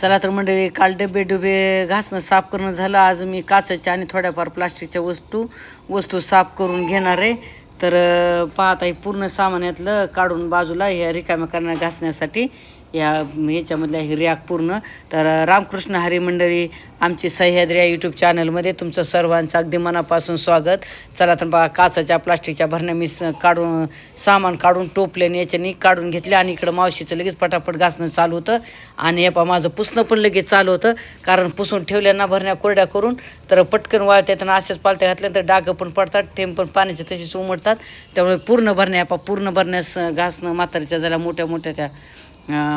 चला तर मंडळी काल डबे डुबे घासणं साफ करणं झालं. आज मी काचेच्या आणि थोड्याफार प्लास्टिकच्या वस्तू वस्तू साफ करून घेणार आहे. तर पाहता हे पूर्ण सामान्यातलं काढून बाजूला ह्या रिकाम्या करण्या घासण्यासाठी या ह्याच्यामधल्या ही रॅक पूर्ण तर रामकृष्ण हरी मंडळी आमची सह्याद्री या यूट्यूब चॅनलमध्ये तुमचं सर्वांचं अगदी मनापासून स्वागत. चला तर बघा काचाच्या प्लास्टिकच्या भरण्या मी स- काढून सामान काढून टोपल्याने याच्यानी काढून घेतले आणि इकडं मावशीचं लगेच पटापट घासणं चालू होतं. आणि हे पा माझं पुसणं पण लगेच चालू होतं. कारण पुसून ठेवल्या भरण्या कोरड्या करून तर पटकन वाळतात आणि असेच पालत्या घातल्या तर डागं पण पडतात थेंब पण पाण्याचे तसेच उमटतात. त्यामुळे पूर्ण भरण्या पा पूर्ण भरण्यास घासणं म्हातारीच्या झाल्या मोठ्या मोठ्या त्या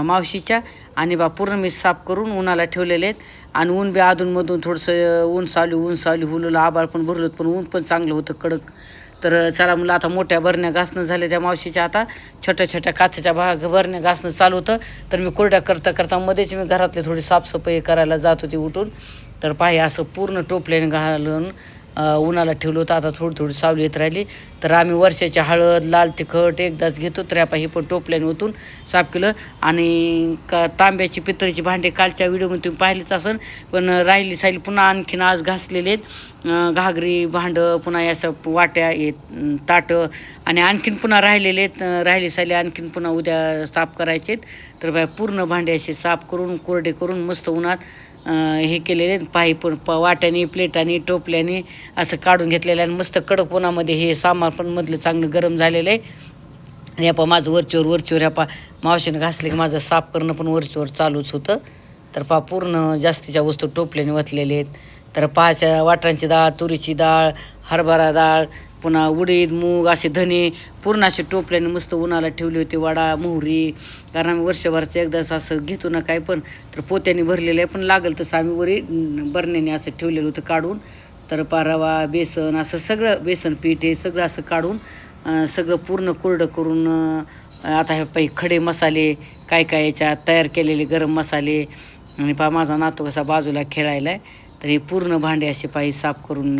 मावशीच्या आणि बा पूर्ण मी साफ करून उन्हाला ठेवलेले आहेत. आणि ऊन बी अधूनमधून थोडंसं ऊन सावली ऊन सावली हुललं आबाळ पण भरलं होतं, पण ऊन पण चांगलं होतं कडक. तर चला मुलं आता मोठ्या भरण्या घासणं झाल्या त्या मावशीच्या आता. छोट्या छोट्या काचेच्या भाग भरण्या घासणं चालू होतं. तर मी कोरड्या करता करता मध्येच मी घरातली थोडी साफसफाई करायला जात होती उठून. तर पाहि असं पूर्ण टोपल्याने घालून उन्हाला ठेवलं होतं आता थोडी थोडी सावली येत राहिली. तर आम्ही वर्षाची हळद लाल तिखट एकदाच घेतो तर हे पण टोपल्याने ओतून साफ केलं. आणि का तांब्याची पितळीची भांडे कालच्या व्हिडिओमध्ये तुम्ही पाहिलेच असन पण राहिली साईल पुन्हा आणखीन आज घासलेले आहेत. घागरी भांडं पुन्हा या असं वाट्या येत ताटं आणि आणखीन पुन्हा राहिलेले आहेत. राहिली साली आणखीन पुन्हा उद्या साफ करायचे आहेत. तर बाय पूर्ण भांडे असे साफ करून कोरडे करून मस्त उन्हात हे केलेले आहेत. पाई पण प वाट्याने प्लेटाने टोपल्याने असं काढून घेतलेलं आहे. आणि मस्त कडक उन्हामध्ये हे सामान पण मधलं चांगलं गरम झालेलं आहे. आणि यापा माझं वरचीवर वरचीवर यापा मावशीनं घासले की माझं साफ करणं पण वरचीवर चालूच होतं. तर पा पूर्ण जास्तीच्या वस्तू टोपल्याने वतलेले आहेत. तर पाहाच्या वाटरांची डाळ तुरीची डाळ हरभरा डाळ पुन्हा उडीद मूग असे धने पूर्ण असे टोपल्याने मस्त उन्हाला ठेवली होती वडा मोहरी. कारण आम्ही वर्षभराचं एकदाच असं घेतो ना काय पण तर पोत्याने भरलेलं आहे. पण लागेल तसं आम्ही वरी बरण्याने असं ठेवलेलं होतं काढून. तर पारवा बेसन असं सगळं बेसन पीठ हे सगळं असं काढून सगळं पूर्ण कोरडं करून आता हे पाई खडे मसाले काय काय याच्यात तयार केलेले गरम मसाले. आणि पा माझा नातू कसा बाजूला खेळायला आहे तर हे पूर्ण भांडे असे पायी साफ करून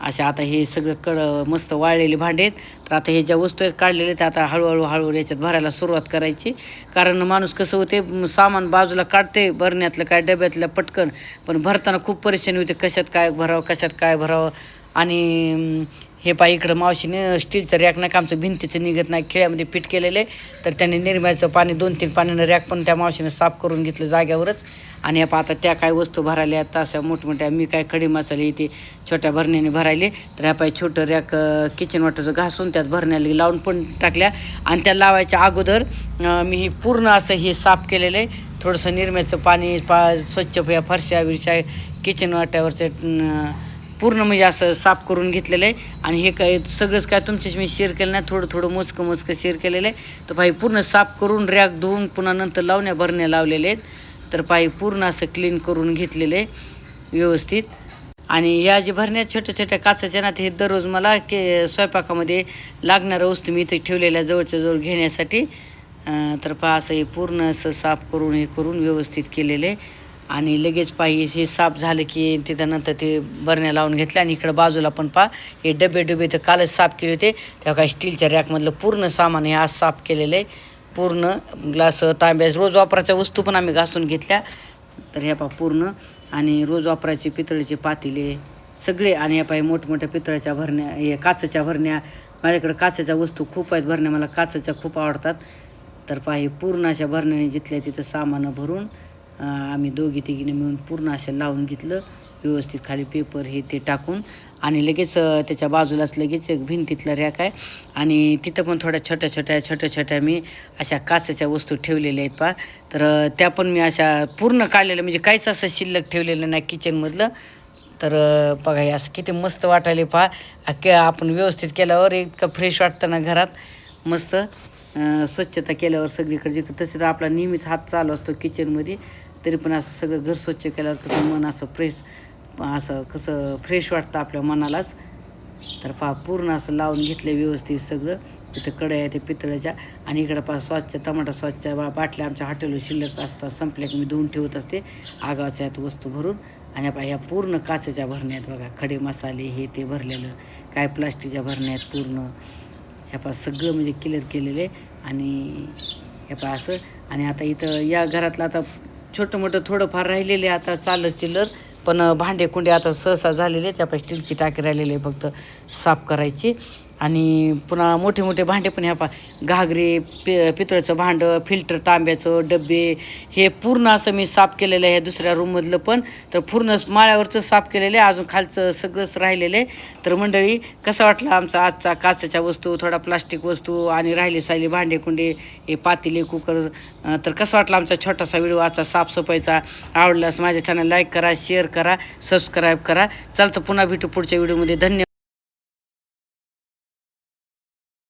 असे आता हे सगळं कड मस्त वाळलेले भांडे आहेत. तर आता हे ज्या वस्तू आहेत काढलेले त्या आता हळूहळू हळूहळू याच्यात भरायला सुरुवात करायची. कारण माणूस कसं होते सामान बाजूला काढते भरण्यातलं काय डब्यातलं पटकन. पण भरताना खूप परेशानी होते कशात काय भरावं कशात काय भरावं. आणि हे पा इकडं मावशीने स्टीलचं रॅक नाही का आमचं भिंतीचं निघत नाही खेळ्यामध्ये फिट केलेलं आहे. तर त्याने निर्म्याचं पाणी दोन तीन पाण्यानं रॅक पण त्या मावशीने साफ करून घेतलं जाग्यावरच. आणि आपण आता त्या काय वस्तू भरायल्या आहेत अशा मोठमोठ्या मी काय खडी मसाले इथे छोट्या भरण्याने भरायले. तर ह्या पाय छोटं रॅक किचन वाटरचं घासून त्यात भरण्याला लावून पण टाकल्या. आणि त्या लावायच्या अगोदर मी हे पूर्ण असं हे साफ केलेलं आहे. थोडंसं निर्म्याचं पाणी पा स्वच्छ या फरशा बिरशा किचन वाट्यावरचं पूर्ण म्हणजे असं साफ करून घेतलेलं आहे. आणि हे काय सगळंच काय तुमच्याशी मी शेअर केलं नाही थोडं थोडं मोजकं मोजकं शेअर केलेलं आहे. तर भाई पूर्ण साफ करून रॅक धुवून पुन्हा नंतर लावण्या भरण्या लावलेले आहेत. तर पाई पूर्ण असं क्लीन करून घेतलेलं आहे व्यवस्थित. आणि या जे भरण्या छोट्या छोट्या काचाच्या ना हे दररोज मला के स्वयंपाकामध्ये लागणाऱ्या वस्तू मी इथे ठेवलेल्या जवळच्या जवळ घेण्यासाठी. तर पहा असं हे पूर्ण असं साफ करून हे करून व्यवस्थित केलेलं आहे. आणि लगेच पाहिजे हे साफ झालं की त्याच्यानंतर ते बरण्या लावून घेतल्या आणि इकडं बाजूला पण पहा हे डबे डबे तर कालच साफ केले होते. तेव्हा काय स्टीलच्या रॅकमधलं पूर्ण सामान हे आज साफ केलेलं आहे. पूर्ण ग्लास तांब्या रोज वापराच्या वस्तू पण आम्ही घासून घेतल्या. तर ह्या पहा पूर्ण आणि रोज वापरायचे पितळेचे पातेले सगळे आणि ह्या पाय मोठमोठ्या पितळ्याच्या भरण्या हे काचेच्या भरण्या. माझ्याकडे काचेच्या वस्तू खूप आहेत भरण्या मला काचेच्या खूप आवडतात. तर पहा पूर्ण अशा भरण्याने जिथल्या तिथं सामानं भरून आम्ही दोघी तिघीने मिळून पूर्ण असं लावून घेतलं. व्यवस्थित खाली पेपर हे ते टाकून. आणि लगेच त्याच्या बाजूलाच लगेच एक भिंतीतलं रॅक आहे. आणि तिथं पण थोड्या छोट्या छोट्या छोट्या छोट्या मी अशा काचेच्या वस्तू ठेवलेल्या आहेत पा तर त्या पण मी अशा पूर्ण काढलेल्या म्हणजे काहीच असं शिल्लक ठेवलेलं नाही किचनमधलं तर बघा हे असं किती मस्त वाटायले पहा. के आपण व्यवस्थित केल्यावर इतकं फ्रेश वाटतं ना घरात. मस्त. स्वच्छता केल्यावर सगळीकडे जिकडे तसे तर आपला नेहमीच हात चालू असतो किचनमध्ये तरी पण असं सगळं घर स्वच्छ केल्यावर कसं मन असं फ्रेश असं कसं फ्रेश वाटतं आपल्या मनालाच. तर पा पूर्ण असं लावून घेतलं व्यवस्थित सगळं. तिथं कड्या आहे ते पितळ्याच्या. आणि इकडं पा स्वच्छ टमाटा स्वच्छ बा बाटल्या आमच्या हॉटेलवर शिल्लक असतात संपल्या की मी धुवून ठेवत असते. आगावच्या ह्यात वस्तू भरून. आणि पहा ह्या पूर्ण काचेच्या भरण्यात बघा खडे मसाले हे ते भरलेलं. काय प्लास्टिकच्या भरण्यात पूर्ण. ह्या पा सगळं म्हणजे क्लिअर केलेलं आहे. आणि हे पहा असं. आणि आता इथं या घरातलं आता छोटं मोठं थोडंफार राहिलेले आता चालत चिलर पण भांडे कुंडे आता सहसा झालेले त्यापाशी स्टीलची टाकी राहिलेली आहे फक्त साफ करायची. आणि पुन्हा मोठे मोठे भांडे पण ह्या पा घागरी पि पितळचं भांडं फिल्टर तांब्याचं डबे हे पूर्ण असं मी साफ केलेलं आहे दुसऱ्या रूममधलं पण. तर पूर्ण माळ्यावरचं साफ केलेलं आहे अजून खालचं सगळंच राहिलेलं आहे. तर मंडळी कसा वाटला आमचा आजचा काचेच्या वस्तू थोडा प्लास्टिक वस्तू आणि राहिली सायली भांडे कुंडे हे पातेले कुकर तर कसा वाटला आमचा छोटासा व्हिडिओ आजचा साफसफाईचा? आवडल्यास माझ्या चॅनल लाईक करा शेअर करा सबस्क्राईब करा. चालतं पुन्हा भेटू पुढच्या व्हिडिओमध्ये. धन्यवाद.